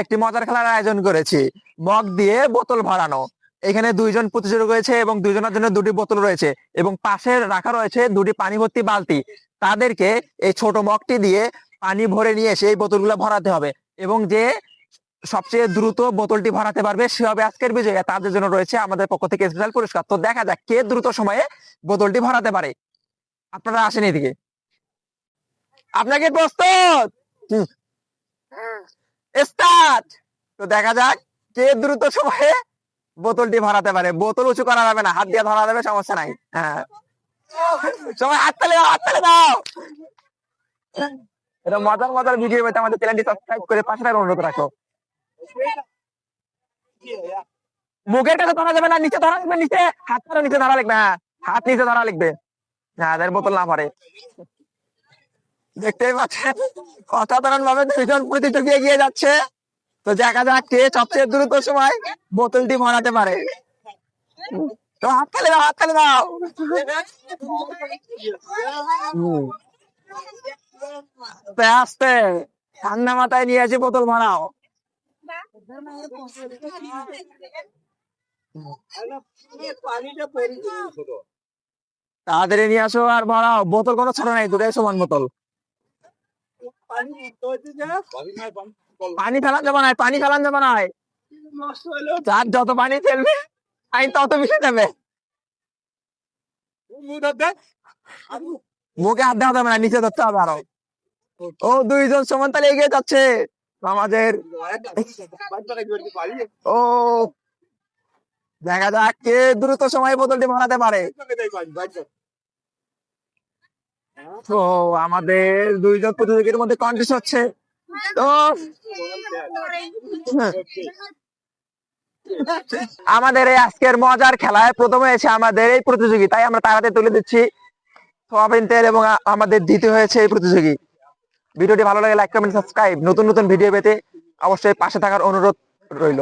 একটি মজার খেলার আয়োজন করেছি। মগ দিয়ে বোতল ভরানো। এখানে দুইজন প্রতিযোগী রয়েছে এবং দুইজনের জন্য দুটি বোতল রয়েছে এবং পাশে রাখা রয়েছে দুটি পানি ভর্তি বালতি। তাদেরকে এই ছোট মগটি দিয়ে পানি ভরে নিয়ে এসে এই বোতলগুলো ভরাতে হবে এবং যে সবচেয়ে দ্রুত বোতলটি ভরাতে পারবে সে হবে আজকের বিজয়ী। তাদের জন্য রয়েছে আমাদের পক্ষ থেকে স্পেশাল পুরস্কার। তো দেখা যাক কে দ্রুত সময়ে বোতলটি ভরাতে পারে। আপনারা আসেন এদিকে। আপনাকে প্রস্তুত? স্টার্ট! তো দেখা যাক কে দ্রুত সময়ে বোতলটি ভরাতে পারে। বোতল উঁচু করা যাবে না হাত দিয়ে ধরা যাবে সমস্যা নাই। হ্যাঁ। সবাই হাত তালে দাও হাত তালে দাও! এটা মজার মজার ভিডিও পেতে আমাদের চ্যানেলটি সাবস্ক্রাইব করে পাশে অনুরোধ রাখো। মুখের কাছে ধরা যাবে না, নিচে ধরা নিচে হাত ধরা নিচে ধরা লাগবে হ্যাঁ হাত নিচে ধরা হ্যাঁ বোতল না পারে দেখতেই পাচ্ছেন অসাধারণ ভাবে প্রতিযোগী এগিয়ে যাচ্ছে। তো দেখা যাক কে সবচেয়ে দ্রুত সময় বোতলটি ভরাতে পারে। তো হাত তালে দাও, হাত তালে দাও। আস্তে ঠান্ডা মাথায় নিয়ে এসে বোতল ভরাও তাড়াতাড়ি নিয়ে আসো আর ভরাও বোতল কোনো ছোট নাই, দুটাই সমান বোতল। পানি ফেলান যাবে না, পানি ফেলান যাবে না। যার যত পানি ফেলবে আইন তত বেশি দেবে মুখে হাত দেওয়া যাবে না, নিচে ধরতে হবে আরও। ও, দুইজন সমান তালে এগিয়ে যাচ্ছে। আমাদের ও দেখা যাক কে দ্রুত সময় বোতলটি ভরাতে পারে। তো আমাদের দুইজন প্রতিযোগীর মধ্যে কন্টেস্ট হচ্ছে। তো আমাদের এই আজকের মজার খেলায় প্রথমে এসে আমাদের এই প্রতিযোগী, তাই আমরা তাড়াতাড়ি তুলে দিচ্ছি। সোয়াবিন তেল এবং আমাদের দ্বিতীয় হয়েছে এই প্রতিযোগী। ভিডিওটি ভালো লাগে লাইক কমেন্ট সাবস্ক্রাইব নতুন নতুন ভিডিও পেতে অবশ্যই পাশে থাকার অনুরোধ রইল।